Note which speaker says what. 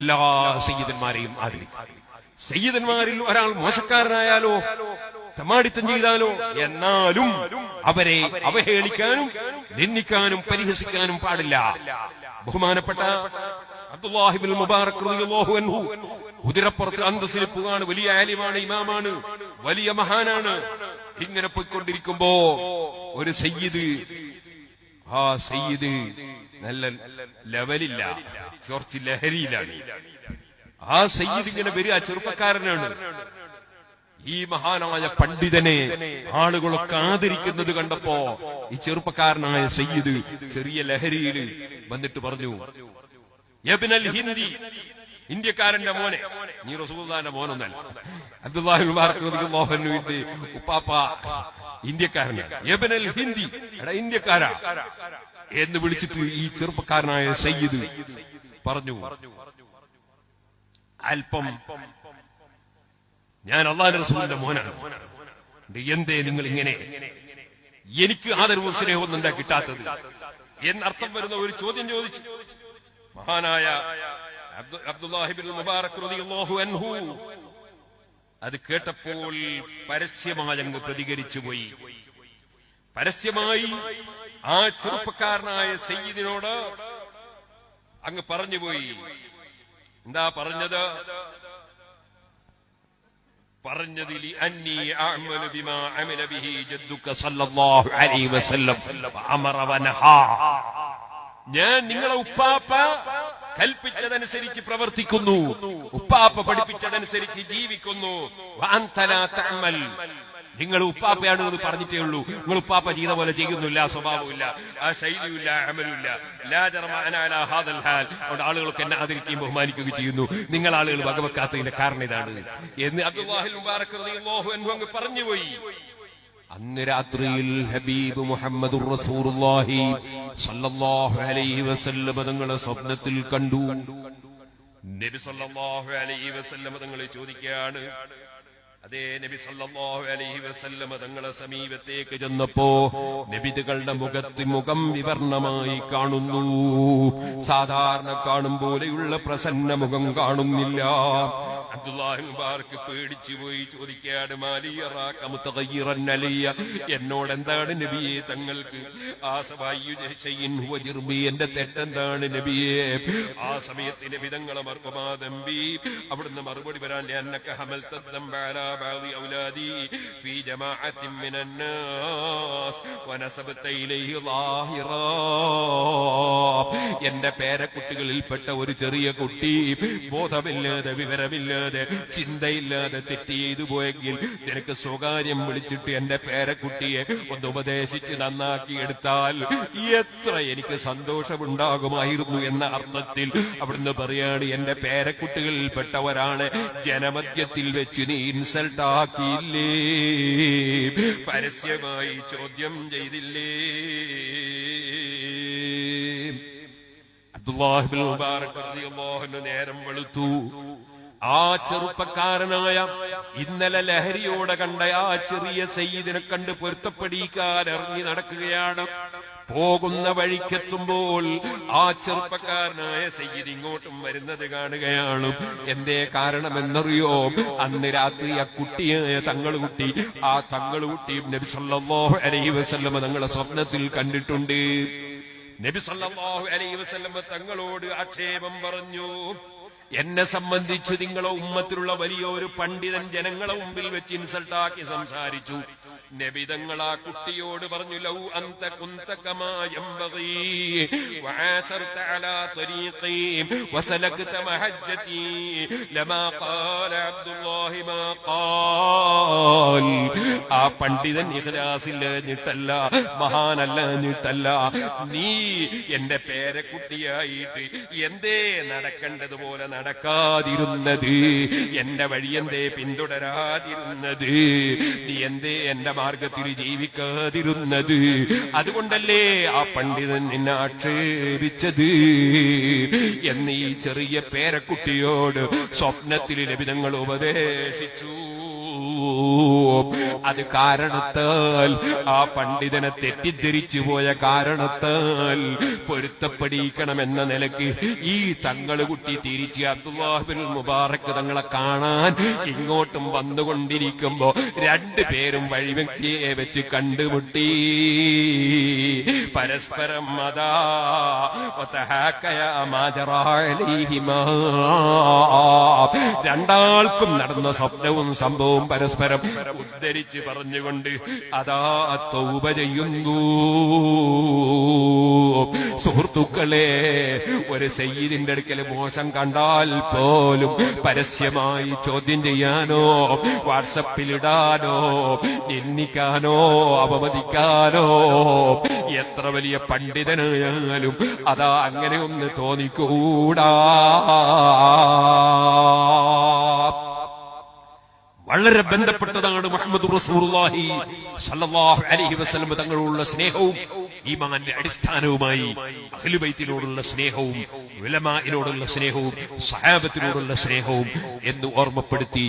Speaker 1: എല്ലാ സയ്യിദന്മാരെയും ആദരിക്കും. സയ്യിദന്മാരിൽ ഒരാൾ മോശക്കാരനായാലോ തമാടിത്തം ചെയ്താലോ എന്നാലും അവരെ അവഹേളിക്കാനും നിന്ദിക്കാനും പരിഹസിക്കാനും പാടില്ല. ബഹുമാനപ്പെട്ട അബ്ദുല്ലാഹിബിൻ മുബാറക് റളിയല്ലാഹു അൻഹു കുതിരപ്പുറത്ത് അന്തസ്സിലിപ്പുകയാണ് വലിയ ആലിമാണ് ഇമാമാണ് വലിയ മഹാനാണ്. ഇങ്ങനെ പോയിക്കൊണ്ടിരിക്കുമ്പോ ഒരു സയ്യിദ് ആ സയ്യിദ് നല്ല ലെവലില്ല. കുറച്ച് ലഹരിയിലാണ്. ആ സയ്യിദ് ഇങ്ങനെ വരിക ചെറുപ്പക്കാരനാണ്. ഈ മഹാനായ പണ്ഡിതനെ ആളുകളൊക്കെ ആദരിക്കുന്നത് കണ്ടപ്പോ ഈ ചെറുപ്പക്കാരനായ സയ്യിദ് ചെറിയ ലഹരിയിൽ വന്നിട്ട് പറഞ്ഞു ഹിന്ദി ഇന്ത്യക്കാരന്റെ മോനെ. നീ റസൂദാന്റെ മോനൊന്നല്ല. അബ്ദുല്ലാഹി മുബാറക് റളിയല്ലാഹു അൻഹുവിന്റെ ഉപ്പാപ്പ ഇന്ത്യക്കാരനാണ്. ഹിന്ദി. എടാ ഇന്ത്യക്കാരാ. എന്ന് വിളിച്ചിട്ട് ഈ ചെറുപ്പക്കാരനായ സയ്യിദ് പറഞ്ഞു അല്പം ഞാൻ അള്ളാഹു റസൂലിന്റെ മോനാണ്. എന്തേ നിങ്ങൾ ഇങ്ങനെ? എനിക്ക് ആദരവും സ്നേഹവും എന്താ കിട്ടാത്തത്? എന്നർത്ഥം വരുന്ന ഒരു ചോദ്യം ചോദിച്ചു മഹാനായ മുബാറക് റളിയല്ലാഹു അൻഹു. അത് കേട്ടപ്പോൾ പരസ്യമായി അങ്ങ് പ്രതികരിച്ചു പോയി. പരസ്യമായി ആ ചെറുപ്പക്കാരനായ സയ്യിദിനോട് അങ്ങ് പറഞ്ഞുപോയി എന്താ പറഞ്ഞത്? പറഞ്ഞതിൽ അന്നി ബിമാ ബിഹി സല്ലല്ലാഹു അലൈഹി വസല്ലം. അമറ ഞാൻ നിങ്ങളെ ഉപ്പാപ്പ കൽപ്പിച്ചതനുസരിച്ച് പ്രവർത്തിക്കുന്നു. ഉപ്പാപ്പ പഠിപ്പിച്ചതനുസരിച്ച് ജീവിക്കുന്നു. നിങ്ങൾ ഉപ്പാപ്പയാണ് എന്ന് പറഞ്ഞിട്ടേ ഉള്ളൂ. നിങ്ങൾ ഉപ്പാപ്പ ചെയ്ത പോലെ ചെയ്യുന്നില്ല സ്വഭാവമില്ല ആ ശൈലിയില്ല അമലുമില്ല. അതുകൊണ്ട് ആളുകളൊക്കെ എന്നെ ആദരിക്കുകയും ബഹുമാനിക്കുകയും ചെയ്യുന്നു. നിങ്ങൾ ആളുകൾ വകവെക്കാത്തതിന്റെ കാരണം ഇതാണ്. എന്ന് അബ്ദുല്ലാഹിൽ മുബാറക് പറഞ്ഞുപോയി. അന്ന് രാത്രിയിൽ ഹബീബ് മുഹമ്മദ് റസൂറുല്ലാഹി സല്ലല്ലാഹു അലൈഹി വസല്ലം തങ്ങളെ സ്വപ്നത്തിൽ കണ്ടു. നബി സല്ലല്ലാഹു അലൈഹി വസല്ലം തങ്ങളെ ചോദിക്കുകയാണ് അതേ നബി സല്ലല്ലാഹു അലൈഹി വസല്ലം തങ്ങളെ സമീപത്തേക്ക് ചെന്നപ്പോ നബിതുകളുടെ മുഖത്ത് മുഖം വിവർണമായി കാണുന്നു. സാധാരണ കാണും പോലെയുള്ള പ്രസന്ന മുഖം കാണുന്നില്ല. അബ്ദുല്ലാഹി മുബാർക്ക് പേടിച്ചു പോയി ചോദിക്കാണ് മാലിയറാക്ക മുത്തഗയ്യിറൻ അലിയ എന്നോട് എന്താണ് നബിയെ തങ്ങൾക്ക് ആ സവായു ചെയ്യിൻ ഹുവ ജിർബി എന്റെ തെറ്റെന്താണ് നബിയെ ആ സമയത്ത് നബി തങ്ങളെ മർമ്മമാതമ്പി അവിടുന്ന് മറുപടി വരാൻ അന്നക്ക ഹമൽ بعض أولادي في جماعة من الناس ونسبت إليه ظاهرا എന്റെ പേരക്കുട്ടികളിൽപ്പെട്ട ഒരു ചെറിയ കുട്ടി ബോധമില്ലാതെ വിവരമില്ലാതെ ചിന്തയില്ലാതെ തെറ്റി ചെയ്തു പോയെങ്കിൽ നിനക്ക് സ്വകാര്യം വിളിച്ചിട്ട് എന്റെ പേരക്കുട്ടിയെ ഒന്ന് ഉപദേശിച്ച് നന്നാക്കി എടുത്താൽ എത്ര എനിക്ക് സന്തോഷമുണ്ടാകുമായിരുന്നു എന്ന അർത്ഥത്തിൽ അവിടുന്ന് പറയാണ് എന്റെ പേരക്കുട്ടികളിൽപ്പെട്ട ഒരാളെ ജനമധ്യത്തിൽ വെച്ച് നീ ഇൻസൾട്ട് ആക്കിയില്ലേ? പരസ്യമായി ചോദ്യം ചെയ്തില്ലേ? അബ്ദുല്ലാഹിബിൻ മുബാറക് നേരം വെളുത്തു. ആ ചെറുപ്പക്കാരനായ ഇന്നലെ ലഹരിയോടെ കണ്ട ആ ചെറിയ സയ്യിദിനെ കണ്ട് പൊരുത്തപ്പെടിക്കാൻ ഇറങ്ങി നടക്കുകയാണ്. പോകുന്ന വഴിക്കെത്തുമ്പോൾ ആ ചെറുപ്പക്കാരനായ സയ്യിദ് ഇങ്ങോട്ടും വരുന്നത് കാണുകയാണ്. എന്തേ കാരണമെന്നറിയോ? അന്ന് രാത്രി ആ കുട്ടിയായ തങ്ങളുകുട്ടി ആ തങ്ങളുകുട്ടിയും നബി സല്ലല്ലാഹു അലൈഹി വസല്ലമ തങ്ങളെ സ്വപ്നത്തിൽ കണ്ടിട്ടുണ്ട്. നബിസല്ലാഹു അലൈഹി വസല്ലമ തങ്ങളോട് ആക്ഷേപം പറഞ്ഞു എന്നെ സംബന്ധിച്ച് നിങ്ങളെ ഉമ്മത്തിലുള്ള വലിയ ഒരു പണ്ഡിതൻ ജനങ്ങളെ മുമ്പിൽ വെച്ച് ഇൻസൾട്ടാക്കി സംസാരിച്ചു. നബിതങ്ങൾ ആ കുട്ടിയോട് പറഞ്ഞു ലൗ അന്ത കുന്തകമായ മഹജ്ജതി ലമാ ഖാല അബ്ദുല്ലാഹി മാ ഖാൽ ആ പണ്ഡിതൻ ഇഖ്ലാസില്ലഞ്ഞിട്ടല്ല മഹാനല്ലഞ്ഞിട്ടല്ല നീ എന്റെ പേരക്കുട്ടിയായിട്ട് എന്തേ നടക്കേണ്ടതുപോലെ നടക്കാതിരുന്നത്? എന്റെ വഴി എന്തേ പിന്തുടരാതിരുന്നത്? നീ എന്തേ എന്റെ മാർഗത്തിൽ ജീവിക്കാതിരുന്നത്. അതുകൊണ്ടല്ലേ ആ പണ്ഡിതൻ നിന്നെ ആക്ഷേപിച്ചത്? എന്ന് ഈ ചെറിയ പേരക്കുട്ടിയോട് സ്വപ്നത്തിൽ ലഭിതങ്ങൾ ഉപദേശിച്ചു. അത് കാരണത്താൽ ആ പണ്ഡിതനെ തെറ്റിദ്ധരിച്ചു പോയ കാരണത്താൽ പൊരുത്തപ്പെടിക്കണമെന്ന നിലയ്ക്ക് ഈ തങ്ങൾ കുട്ടി തിരിച്ച് അബ്ദുല്ലാഹിബിൻ മുബാറക്ക് തങ്ങളെ കാണാൻ ഇങ്ങോട്ടും വന്നുകൊണ്ടിരിക്കുമ്പോ രണ്ടു പേരും വഴിവ്യക്തിയെ വെച്ച് കണ്ടുമുട്ടി പരസ്പരം അതാ വതഹാക്കയ മാ അലൈഹിമാ. രണ്ടാൾക്കും നടന്ന സ്വപ്നവും സംഭവവും പരസ്പരം ഉദ്ധരിച്ച് പറഞ്ഞുകൊണ്ട് അതാ തൗബ ചെയ്യുന്നു. സുഹൃത്തുക്കളെ ഒരു സയ്യിദിന്റെ അടുക്കൽ മോശം കണ്ടാൽ പോലും പരസ്യമായി ചോദ്യം ചെയ്യാനോ വാട്സപ്പിലിടാനോ നിന്ദിക്കാനോ അപമതിക്കാനോ എത്ര വലിയ പണ്ഡിതനായാലും അതാ അങ്ങനെ ഒന്ന് തോന്നിക്കൂടാ. വളരെ ബന്ധപ്പെട്ടതാണ് മുഹമ്മദ് വസ്ലം അലൈഹി വസല്ലം തങ്ങളുള്ള സ്നേഹവും ഈമാന്റെ അടിസ്ഥാനവുമായി അഖിലുബൈത്തിനോടുള്ള സ്നേഹവും വിലമാനോടുള്ള സ്നേഹവും സഹാബത്തിനോടുള്ള സ്നേഹവും എന്ന് ഓർമ്മപ്പെടുത്തി